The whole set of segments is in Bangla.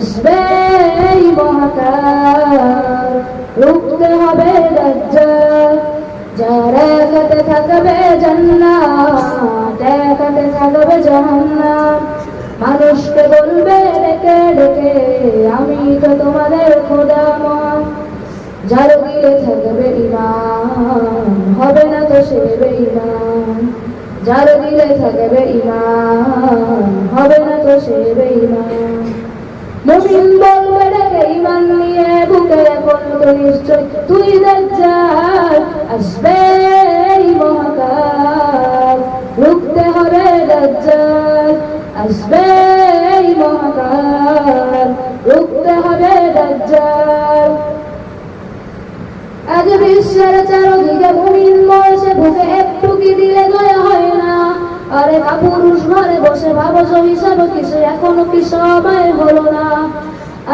আসবে মহাকাল। রুখতে হবে দাজ্জাল যারা একাতে থাকবে জান্নাত, একাতে থাকবে জাহান্নাম। মানুষকে বলবে, ডেকে ডেকে, আমি তো তোমাদের খোদা মা। যার দিলে থাকবে ইমান, হবে না তো সে বেঈমান। যার দিলে থাকবে ইমান, হবে না তো সে বেঈমান। মুমিন বলবে ডেকে ইমান নিয়ে বুকে এখন তো নিশ্চয় তুই দাজ্জাল আসবে মহাকাল রুখতে হবে দাজ্জাল আসবে মহাকাল। রুখতে হবে দাজ্জাল আজ বিশ্বের চারদিকে মুমিন বয়সে বুকে একটু কি দিলে দয়া হয় না আরে কাপুরুষ ঘরে বসে ভাবছ হিসাব কিসে এখনও কি সবাই হলো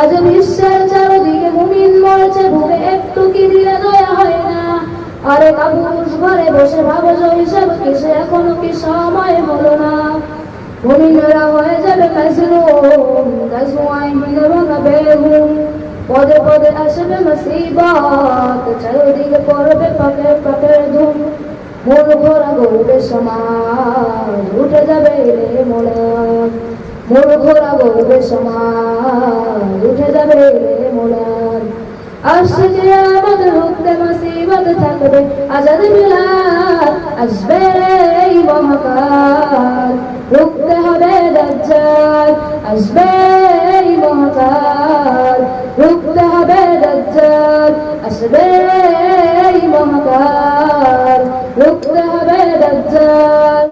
আজ বিশ্বের চারদিকে মুমিন মরেছে, বুকে একটু কি দিলে দয়া হয় না? আরে কাপুরুষ ঘরে বসে ভাবছ হিসাব কিসে? এখনও কি সময় হলো না? মুমিনরা হয়ে যাবে মাজলুম গাজওয়াই হিন্দ ভাঙা বেগুম পদে পদে আসবে মুসিবত, চারিদিকে পড়বে পাকে পাকে ধুম। মন ঘোরা গরবে সমাজ, উঠে যাবে রে মোলা ঘোরা গরবে সমাজ উঠে যাবে রে মোলা আসছে যে আমাদের রুখতে মুসিবত থাকবে, আজাদ বিলাল আসবে রে মহাকাল। রুখতে হবে দাজ্জাল, আসবে